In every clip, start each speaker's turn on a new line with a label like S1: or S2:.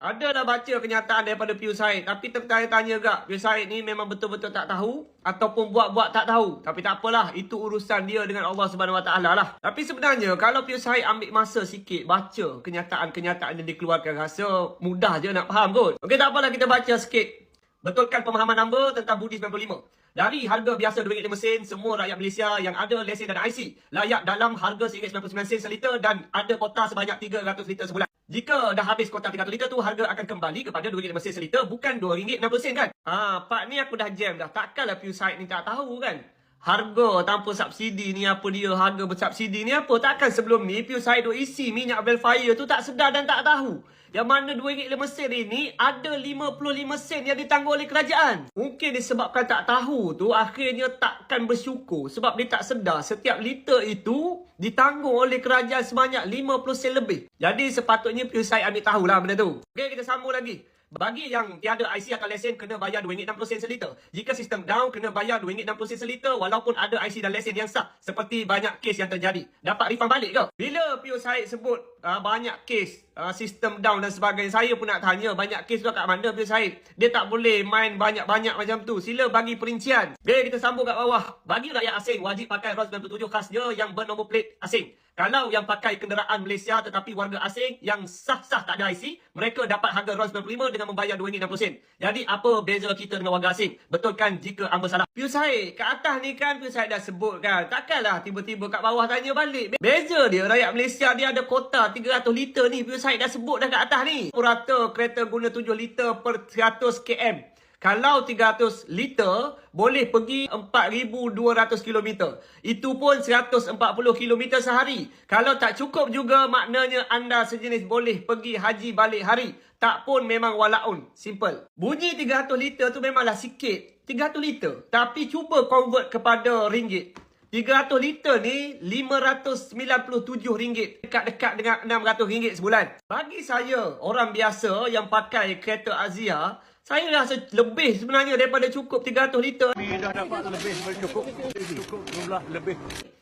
S1: Ada dah baca kenyataan daripada Pius Said tapi tertanya-tanya gak Pius Said ni memang betul-betul tak tahu ataupun buat-buat tak tahu. Tapi tak apalah, itu urusan dia dengan Allah Taala lah. Tapi sebenarnya kalau Pius Said ambil masa sikit baca kenyataan-kenyataan yang dikeluarkan rasa mudah je nak faham kot. Okey tak apalah kita baca sikit. Betulkan pemahaman hamba tentang Budi 95. Dari harga biasa RM2.5 sen, semua rakyat Malaysia yang ada lesen dan IC layak dalam harga RM1.99 sen seliter dan ada kota sebanyak 300 liter sebulan. Jika dah habis kota 300 liter tu, harga akan kembali kepada RM2.5 sen seliter, bukan RM2.60 sen kan? Ah, Pak ni aku dah jam dah. Takkanlah Pusat ni tak tahu kan? Harga tanpa subsidi ni apa dia, harga bersubsidi ni apa? Takkan sebelum ni Pusat duk isi minyak Belfire tu tak sedar dan tak tahu. Yang mana RM2.5 sen ini ada 55 sen yang ditanggung oleh kerajaan. Mungkin disebabkan tak tahu tu akhirnya takkan bersyukur sebab dia tak sedar setiap liter itu ditanggung oleh kerajaan sebanyak 50 sen lebih. Jadi sepatutnya Pusat ambil tahulah benda tu. Okey kita sambung lagi. Bagi yang tiada IC atau lesen kena bayar RM2.60 sen seliter. Jika sistem down kena bayar RM2.60 sen seliter walaupun ada IC dan lesen yang sah. Seperti banyak kes yang terjadi. Dapat refund balik ke? Bila Pio Syed sebut uh, banyak kes uh, sistem down dan sebagainya. Saya pun nak tanya banyak kes tu kat mana Pio Syed? Dia tak boleh main banyak-banyak macam tu. Sila bagi perincian. Okay, kita sambung kat bawah. Bagi rakyat asing wajib pakai ROS 97 khasnya yang bernombor plate asing. Kalau yang pakai kenderaan Malaysia tetapi warga asing yang sah-sah tak ada IC, mereka dapat harga ROS 95 dengan membayar RM2.60. Jadi apa beza kita dengan warga asing? Betulkan jika amba salah. Pius Syed, kat atas ni kan Pius Syed dah sebut kan. Takkanlah tiba-tiba kat bawah tanya balik. Beza dia rakyat Malaysia dia ada kota 300 liter ni. Pius Syed dah sebut dah kat atas ni. Rata kereta guna 7 liter per 100 km. Kalau 300 liter, boleh pergi 4,200 km. Itu pun 140 km sehari. Kalau tak cukup juga, maknanya anda sejenis boleh pergi haji balik hari. Tak pun memang walaun. Simple. Bunyi 300 liter tu memanglah sikit. 300 liter. Tapi cuba convert kepada ringgit. 300 liter ni RM597. Dekat-dekat dengan RM600 sebulan. Bagi saya, orang biasa yang pakai kereta Azia, saya rasa lebih sebenarnya daripada cukup 300 liter.
S2: Kami dah dapat lebih daripada cukup. Cukup jumlah lebih.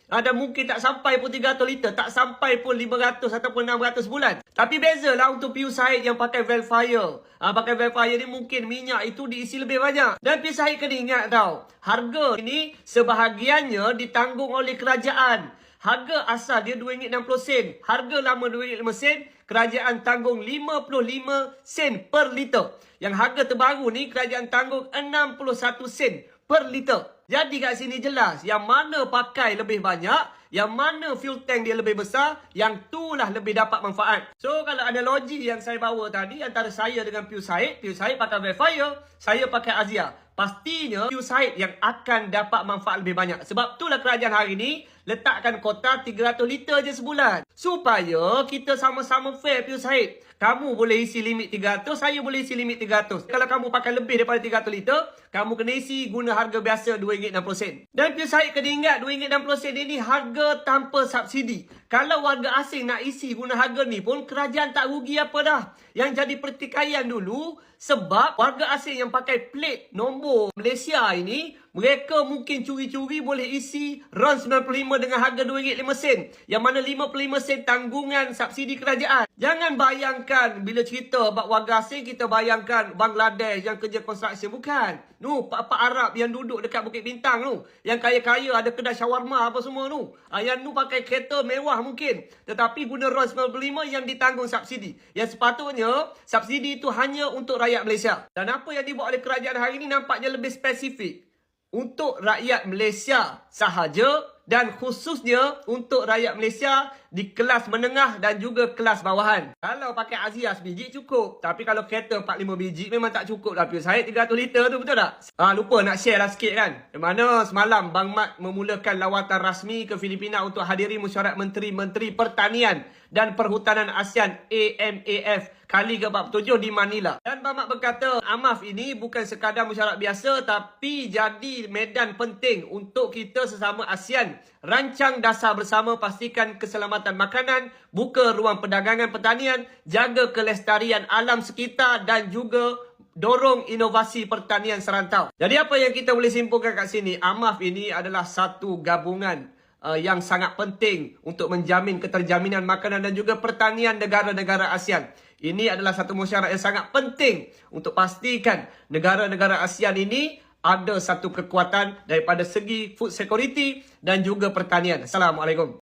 S1: Ada mungkin tak sampai pun 300 liter. Tak sampai pun 500 ataupun 600 sebulan. Tapi bezalah untuk Pius Syed yang pakai Velfire. Ha, pakai Velfire ni mungkin minyak itu diisi lebih banyak. Dan Pius Syed kena ingat tau. Harga ini sebahagiannya ditanggung oleh kerajaan. Harga asal dia RM2.60 sen. Harga lama RM2.5 sen. Kerajaan tanggung 55 sen per liter. Yang harga terbaru ni kerajaan tanggung 61 sen per liter. Jadi kat sini jelas yang mana pakai lebih banyak, yang mana fuel tank dia lebih besar, yang itulah lebih dapat manfaat. So kalau analogi yang saya bawa tadi antara saya dengan Pius Said, Pius Said pakai Velfire, saya pakai Azia. Pastinya Pius Said yang akan dapat manfaat lebih banyak. Sebab itulah kerajaan hari ni letakkan kota 300 liter je sebulan. Supaya kita sama-sama fair Pius Said. Kamu boleh isi limit 300, saya boleh isi limit 300. Kalau kamu pakai lebih daripada 300 liter, kamu kena isi guna harga biasa RM2.60. Dan Pius Said kena ingat RM2.60 ini harga tanpa subsidi. Kalau warga asing nak isi guna harga ni pun, kerajaan tak rugi apa dah. Yang jadi pertikaian dulu, sebab warga asing yang pakai plate nombor Malaysia ini, mereka mungkin curi-curi boleh isi RON 95 dengan harga RM2.5 sen. Yang mana 55 sen tanggungan subsidi kerajaan. Jangan bayangkan bila cerita bab warga asing, kita bayangkan Bangladesh yang kerja konstruksi. Bukan. Nu, pak-pak Arab yang duduk dekat Bukit Bintang tu. Yang kaya-kaya ada kedai shawarma apa semua tu. Ah, yang nu pakai kereta mewah mungkin. Tetapi guna RON 95 yang ditanggung subsidi. Yang sepatutnya, subsidi itu hanya untuk rakyat Malaysia. Dan apa yang dibuat oleh kerajaan hari ini nampaknya lebih spesifik untuk rakyat Malaysia sahaja dan khususnya untuk rakyat Malaysia di kelas menengah dan juga kelas bawahan. Kalau pakai Azia sebiji cukup. Tapi kalau kereta 45 biji memang tak cukup lah. Saya 300 liter tu betul tak? Ha, lupa nak share lah sikit kan. Di mana semalam Bang Mat memulakan lawatan rasmi ke Filipina untuk hadiri mesyuarat Menteri-Menteri Pertanian dan Perhutanan ASEAN AMAF kali ke-47 di Manila. Dan Bang berkata, AMAF ini bukan sekadar mesyuarat biasa tapi jadi medan penting untuk kita sesama ASEAN rancang dasar bersama pastikan keselamatan makanan, buka ruang perdagangan pertanian, jaga kelestarian alam sekitar dan juga dorong inovasi pertanian serantau. Jadi apa yang kita boleh simpulkan kat sini? AMAF ini adalah satu gabungan uh, yang sangat penting untuk menjamin keterjaminan makanan dan juga pertanian negara-negara ASEAN. Ini adalah satu mesyuarat yang sangat penting untuk pastikan negara-negara ASEAN ini ada satu kekuatan daripada segi food security dan juga pertanian. Assalamualaikum.